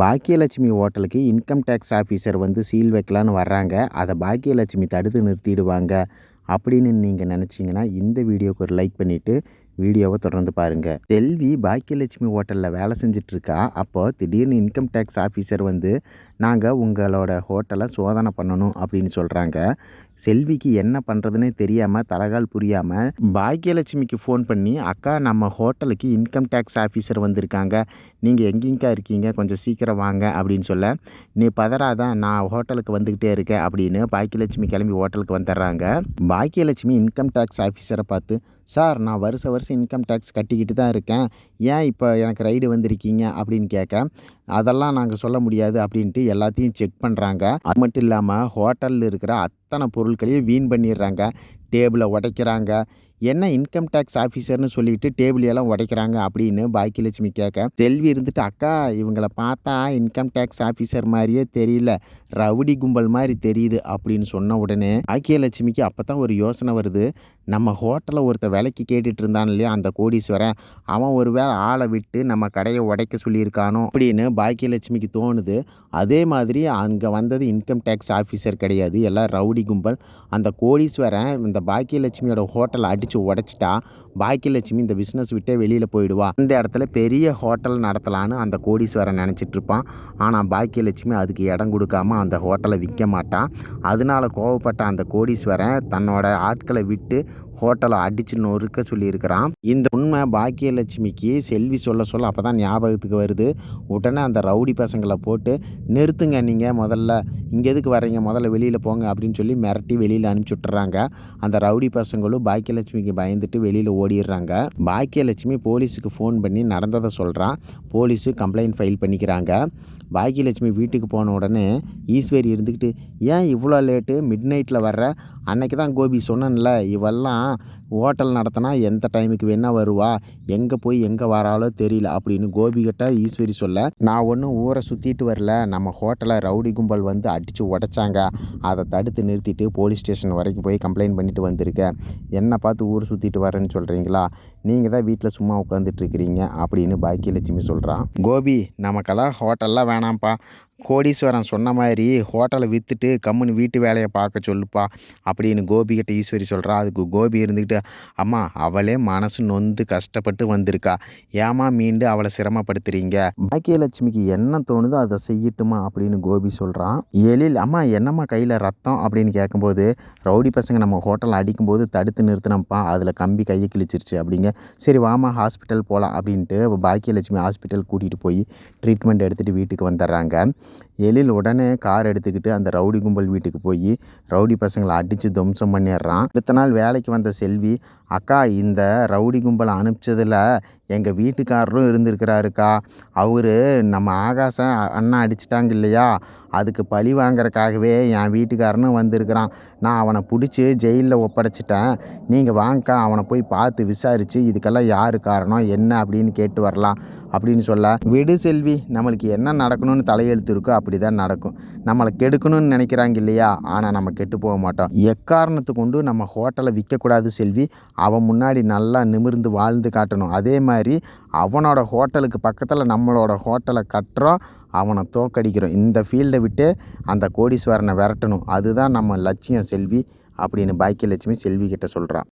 பாக்கியலட்சுமி ஹோட்டலுக்கு income tax officer வந்து seal வைக்கலான்னு வர்றாங்க. அதை பாக்கியலட்சுமி தடுத்து நிறுத்திடுவாங்க அப்படின்னு நீங்கள் நினச்சிங்கன்னா இந்த வீடியோவுக்கு ஒரு லைக் பண்ணிவிட்டு வீடியோவை தொடர்ந்து பாருங்கள் செல்வி பாக்கியலட்சுமி ஹோட்டலில் வேலை செஞ்சிட்ருக்கா. அப்போது திடீர்னு இன்கம் டேக்ஸ் ஆஃபீஸர் வந்து நாங்கள் உங்களோட ஹோட்டலை சோதனை பண்ணணும் அப்படின்னு சொல்கிறாங்க செல்விக்கு என்ன பண்ணுறதுனே தெரியாமல் தலகால் புரியாமல் பாக்கியலட்சுமிக்கு ஃபோன் பண்ணி அக்கா நம்ம ஹோட்டலுக்கு இன்கம் டேக்ஸ் ஆஃபீஸர் வந்திருக்காங்க. நீங்கள் எங்கேங்கக்கா இருக்கீங்க? கொஞ்சம் சீக்கிரம் வாங்க. அப்படின்னு சொல்ல நீ பதறாதான் நான் ஹோட்டலுக்கு வந்துக்கிட்டே இருக்கேன். அப்படின்னு பாக்கியலட்சுமி கிளம்பி ஹோட்டலுக்கு வந்துடுறாங்க. பாக்கியலட்சுமி இன்கம் டேக்ஸ் ஆஃபீஸரை பார்த்து சார் நான் வருஷ வருஷம் இன்கம் டேக்ஸ் கட்டிக்கிட்டு தான் இருக்கேன். ஏன் இப்போ எனக்கு ரைடு வந்திருக்கீங்க? அப்படின்னு கேட்க அதெல்லாம் நாங்கள் சொல்ல முடியாது. அப்படின்ட்டு எல்லாத்தையும் செக் பண்ணுறாங்க அது மட்டும் இல்லாமல் ஹோட்டலில் இருக்கிற அத்தனை பொருட்களையும் வீண் பண்ணிடுறாங்க. டேபிளை உடைக்கிறாங்க. என்ன இன்கம் டேக்ஸ் ஆஃபீஸர்னு சொல்லிட்டு டேபிள் எல்லாம் உடைக்கிறாங்க அப்படின்னு பாக்கியலட்சுமி கேட்க செல்வி இருந்துட்டு அக்கா இவங்கள பார்த்தா இன்கம் டேக்ஸ் ஆஃபீஸர் மாதிரியே தெரியல. ரவுடி கும்பல் மாதிரி தெரியுது அப்படின்னு சொன்ன உடனே பாக்கியலட்சுமிக்கு அப்போ தான் ஒரு யோசனை வருது. நம்ம ஹோட்டலில் ஒருத்த விலைக்கு கேட்டுட்டு இருந்தான் இல்லையா அந்த கோடீஸ்வரன். அவன் ஒரு வேளை ஆளை விட்டு நம்ம கடையை உடைக்க சொல்லியிருக்கானோ அப்படின்னு பாக்கியலட்சுமிக்கு தோணுது. அதே மாதிரி அங்கே வந்தது இன்கம் டேக்ஸ் ஆஃபீஸர் கிடையாது. எல்லாம் ரவுடி கும்பல். அந்த கோடீஸ்வரன் இந்த பாக்கியலட்சுமியோட ஹோட்டலை அடித்து உடச்சிட்டா பாக்கியலட்சுமி இந்த பிஸ்னஸ் விட்டே வெளியில் போயிடுவா. இந்த இடத்துல பெரிய ஹோட்டல் நடத்தலான்னு அந்த கோடீஸ்வரன் நினச்சிட்டு இருப்பான். ஆனால் பாக்கியலட்சுமி அதுக்கு இடம் கொடுக்காம அந்த ஹோட்டலை விற்க மாட்டான் அதனால கோவப்பட்ட அந்த கோடீஸ்வரன் தன்னோட ஆட்களை விட்டு ஹோட்டலை அடிச்சு நொறுக்க சொல்லியிருக்கிறான். இந்த உண்மை பாக்கியலட்சுமிக்கு செல்வி சொல்ல சொல்ல அப்போ தான் ஞாபகத்துக்கு வருது. உடனே அந்த ரவுடி பசங்களை போட்டு நிறுத்துங்க நீங்கள் முதல்ல. இங்கே எதுக்கு வரீங்க முதல்ல வெளியில் போங்க. அப்படின்னு சொல்லி மிரட்டி வெளியில் அனுப்பிச்சி விட்டுறாங்க. அந்த ரவுடி பசங்களும் பாக்கியலட்சுமிக்கு பயந்துட்டு வெளியில் ஓடிடுறாங்க. பாக்கியலட்சுமி போலீஸுக்கு ஃபோன் பண்ணி நடந்ததை சொல்கிறான் போலீஸு கம்ப்ளைண்ட் ஃபைல் பண்ணிக்கிறாங்க. பாக்கியலட்சுமி வீட்டுக்கு போன உடனே ஈஸ்வரி இருந்துக்கிட்டு ஏன் இவ்வளோ லேட்டு? மிட் நைட்டில் வர்ற? அன்னைக்கு தான் கோபி சொன்னேன்ல இவெல்லாம் ஹோட்டல் நடத்தினா எந்த டைமுக்கு வேணால் வருவா? எங்கே போய் எங்கே வராலோ தெரியல அப்படின்னு கோபிகிட்ட ஈஸ்வரி சொல்ல நான் ஒன்றும் ஊரை சுற்றிட்டு வரல. நம்ம ஹோட்டலை ரவுடி கும்பல் வந்து அடித்து உடைச்சாங்க. அதை தடுத்து நிறுத்திட்டு போலீஸ் ஸ்டேஷன் வரைக்கும் போய் கம்ப்ளைண்ட் பண்ணிட்டு வந்திருக்கேன் என்னை பார்த்து ஊர் சுற்றிட்டு வரேன்னு சொல்கிறீங்களா நீங்கள் தான் வீட்டில் சும்மா உட்காந்துட்ருக்கிறீங்க அப்படின்னு பாக்கியலட்சுமி சொல்கிறான் கோபி நமக்கெல்லாம் ஹோட்டல்லாம் வேணாம்ப்பா. கோடீஸ்வரன் சொன்ன மாதிரி ஹோட்டலை விற்றுட்டு கம்முன்னு வீட்டு வேலையை பார்க்க சொல்லுப்பா அப்படின்னு கோபிகிட்ட ஈஸ்வரி சொல்கிறா அதுக்கு கோபி இருந்துக்கிட்டு அம்மா அவளே மனசு நொந்து கஷ்டப்பட்டு வந்திருக்கா. ஏமா மீண்டு அவளை சிரமப்படுத்துறீங்க? பாக்கியலட்சுமிக்கு என்ன தோணுதோ அதை செய்யட்டுமா? அப்படின்னு கோபி சொல்கிறான் எழில் அம்மா என்னம்மா கையில் ரத்தம்? அப்படின்னு கேட்கும்போது ரவுடி பசங்க நம்ம ஹோட்டலில் அடிக்கும்போது தடுத்து நிறுத்தினப்பா அதில் கம்பி கையை கிழிச்சிருச்சு அப்படிங்க. சரி வாமா ஹாஸ்பிட்டல் போகலாம் அப்படின்ட்டு பாக்கியலட்சுமி ஹாஸ்பிட்டல் கூட்டிகிட்டு போய் ட்ரீட்மெண்ட் எடுத்துகிட்டு வீட்டுக்கு வந்துடுறாங்க. எழில் உடனே கார் எடுத்துக்கிட்டு அந்த ரவுடி கும்பல் வீட்டுக்கு போய் ரவுடி பசங்களை அடித்து துவம்சம் பண்ணிடுறான். அடுத்த நாள் வேலைக்கு வந்த செல்வி அக்கா இந்த ரவுடி கும்பலை அனுப்பிச்சதில் எங்கள் வீட்டுக்காரரும் இருந்திருக்கிறாருக்கா? அவர் நம்ம ஆகாசம் அண்ணா அடிச்சிட்டாங்க இல்லையா? அதுக்கு பழி வாங்குறக்காகவே என் வீட்டுக்காரனும் வந்திருக்கிறான். நான் அவனை பிடிச்சி ஜெயிலில் ஒப்படைச்சிட்டேன். நீங்கள் வாங்கக்கா அவனை போய் பார்த்து விசாரித்து இதுக்கெல்லாம் யார் காரணம் என்ன அப்படின்னு கேட்டு வரலாம் அப்படின்னு சொல்ல விடு செல்வி நம்மளுக்கு என்ன நடக்கணும்னு தலையெழுத்து இருக்கோ அப்படி தான் நடக்கும். நம்மளை கெடுக்கணும்னு நினைக்கிறாங்க இல்லையா? ஆனால் நம்ம கெட்டு போக மாட்டோம். எக்காரணத்து கொண்டு நம்ம ஹோட்டலை விற்கக்கூடாது செல்வி? அவன் முன்னாடி நல்லா நிமிர்ந்து வாழ்ந்து காட்டணும். அதே மாதிரி அவனோட ஹோட்டலுக்கு பக்கத்தில் நம்மளோட ஹோட்டலை கட்டுறோம் அவனை தோக்கடிக்கிறோம். இந்த ஃபீல்டை விட்டு அந்த கோடீஸ்வரனை விரட்டணும். அதுதான் நம்ம லட்சியம் செல்வி அப்படின்னு பாக்கியலட்சுமி செல்வி கிட்ட சொல்கிறான்